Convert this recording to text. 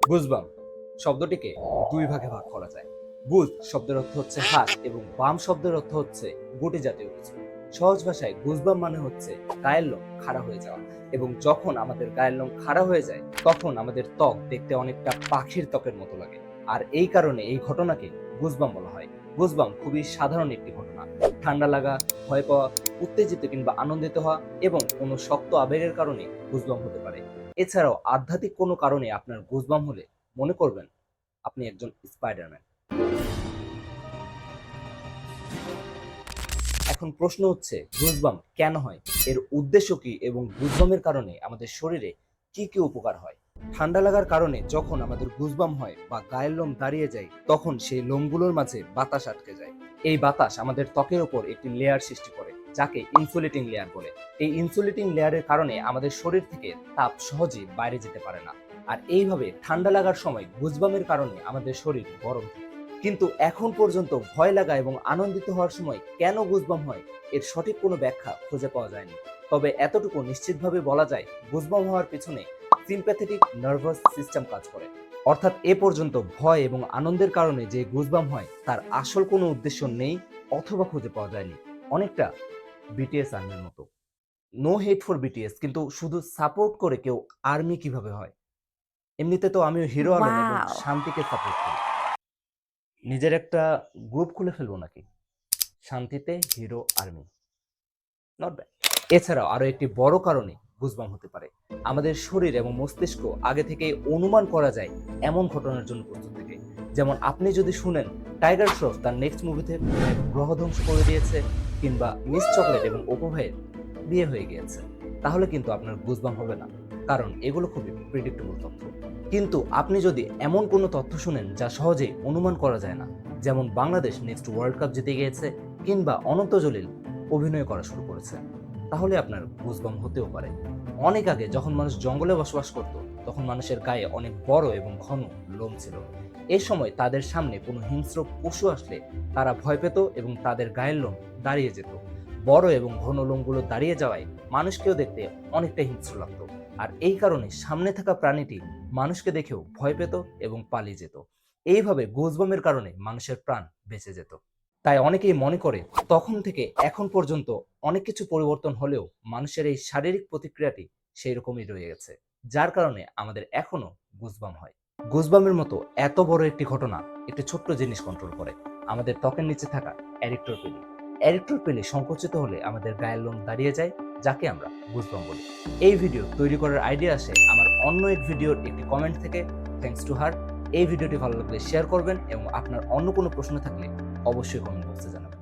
Goosebump শব্দটিকে দুই ভাগে ভাগ করা যায়। গুজ শব্দের অর্থ হচ্ছে হাত এবং বাম শব্দের অর্থ হচ্ছে গুটি জাতীয় কিছু। সহজ ভাষায় গুজবাম মানে হচ্ছে গায়ের লোম খাড়া হয়ে যাওয়া এবং যখন আমাদের গায়ের লোম খাড়া হয়ে যায়, তখন আমাদের ত্বক দেখতে অনেকটা পাখির ত্বকের মতো লাগে। আর এই কারণে এই ঘটনাকে গুজবাম বলা হয়। গুজবাম খুবই সাধারণ একটি ঘটনা। ঠান্ডা লাগা, ভয় পাওয়া, উত্তেজিত কিংবা আনন্দিত হওয়া এবং কোনো শক্ত আবেগের কারণে গুজবাম হতে পারে। এছাড়াও আধ্যাত্মিক কোনো কারণে আপনার গুজবাম হলে মনে করবেন আপনি একজন স্পাইডারম্যান। এখন প্রশ্ন হচ্ছে গুজবাম কেন হয়? এর উদ্দেশ্য কি এবং গুজবামের কারণে আমাদের শরীরে কি কি উপকার হয়? ঠান্ডা লাগার কারণে যখন আমাদের গুজবাম হয় বা গায়ের লোম দাঁড়িয়ে যায়, তখন সেই লোমগুলোর মাঝে বাতাস আটকে যায়। এই বাতাস আমাদের ত্বকের উপর একটি লেয়ার সৃষ্টি করে। যাকে ইনসুলেটিং লেয়ার বলে। এই ইনসুলেটিং লেয়ারের কারণে আমাদের শরীর থেকে তাপ সহজে বাইরে যেতে পারে না। আর এইভাবে ঠান্ডা লাগার সময় গুজবামের কারণে আমাদের শরীর গরম কিন্তু এখন পর্যন্ত ভয় লাগা এবং আনন্দিত হওয়ার সময় কেন গুজবাম হয়, এর সঠিক কোনো ব্যাখ্যা খুঁজে পাওয়া যায়নি। তবে এতটুকু নিশ্চিতভাবে বলা যায়, গুজবাম হওয়ার পিছনে সিম্প্যাথেটিক নার্ভাস সিস্টেম কাজ করে। অর্থাৎ এ পর্যন্ত ভয় এবং আনন্দের কারণে যে গুজবাম হয়, তার আসল কোনো উদ্দেশ্য নেই অথবা খুঁজে পাওয়া যায়নি। অনেকটা বিটিএস আর্মির মতো। নো হেট ফর বিটিএস কিন্তু শুধু সাপোর্ট করে কেউ আর্মি কীভাবে হয়? এমনিতে তো আমিও হিরো আলম এবং শান্তিকে সাপোর্ট করি। নিজের একটা গ্রুপ খুলে ফেলব নাকি? শান্তিতে হিরো আর্মি নট ব্যাড এছাড়াও আরও একটি বড় কারণে গুজবাম হতে পারে। আমাদের শরীর এবং মস্তিষ্ক আগে থেকে অনুমান করা যায় এমন ঘটনার জন্য প্রস্তুত থেকে। যেমন আপনি যদি শুনেন টাইগার শ্রফ তার নেক্সট মুভিতে গ্রহ ধ্বংস করে দিয়েছে কিংবা মিস চকলেট এবং অপু ভাইয়ের বিয়ে হয়ে গিয়েছে। তাহলে কিন্তু আপনার গুজবাম হবে না, কারণ এগুলো খুবই প্রিডিক্টেবল তথ্য। কিন্তু আপনি যদি এমন কোনো তথ্য শুনেন যা সহজেই অনুমান করা যায় না, যেমন বাংলাদেশ নেক্সট ওয়ার্ল্ড কাপ জিতে গিয়েছে কিংবা অনন্ত জলিল অভিনয় করা শুরু করেছে, তাহলে আপনার গুজবাম হতেও পারে। অনেক আগে যখন মানুষ জঙ্গলে বসবাস করত, তখন মানুষের গায়ে অনেক বড় এবং ঘন লোম ছিল। এ সময় তাদের সামনে কোনো হিংস্র পশু আসলে তারা ভয় পেত এবং তাদের গায়ের লোম দাঁড়িয়ে যেত। বড় এবং ঘন লোমগুলো দাঁড়িয়ে যাওয়ায় মানুষকেও দেখতে অনেকটা হিংস্র লাগতো। আর এই কারণে সামনে থাকা প্রাণীটি মানুষকে দেখেও ভয় পেত এবং পালিয়ে যেত। এইভাবে গোজবামের কারণে মানুষের প্রাণ বেঁচে যেত। তাই অনেকেই মনে করে, তখন থেকে এখন পর্যন্ত অনেক কিছু পরিবর্তন হলেও মানুষের এই শারীরিক প্রতিক্রিয়াটি সেই রকমই রয়ে গেছে, যার কারণে আমাদের এখনও গুজবাম হয়। গুজবামের মতো এত বড় একটি ঘটনা একটি ছোট্ট জিনিস কন্ট্রোল করে। আমাদের ত্বকের নিচে থাকা অ্যারিক্টর পেলি অ্যারিক্টর পেলি সংকুচিত হলে আমাদের গায়ের লোম দাঁড়িয়ে যায়, যাকে আমরা গুজবাম বলি। এই ভিডিও তৈরি করার আইডিয়া আসে আমার অন্য এক ভিডিওর একটি কমেন্ট থেকে। থ্যাঙ্কস টু হার এই ভিডিওটি ভালো লাগলে শেয়ার করবেন এবং আপনার অন্য কোনো প্রশ্ন থাকলে অবশ্যই কমেন্ট বক্সে জানাবেন।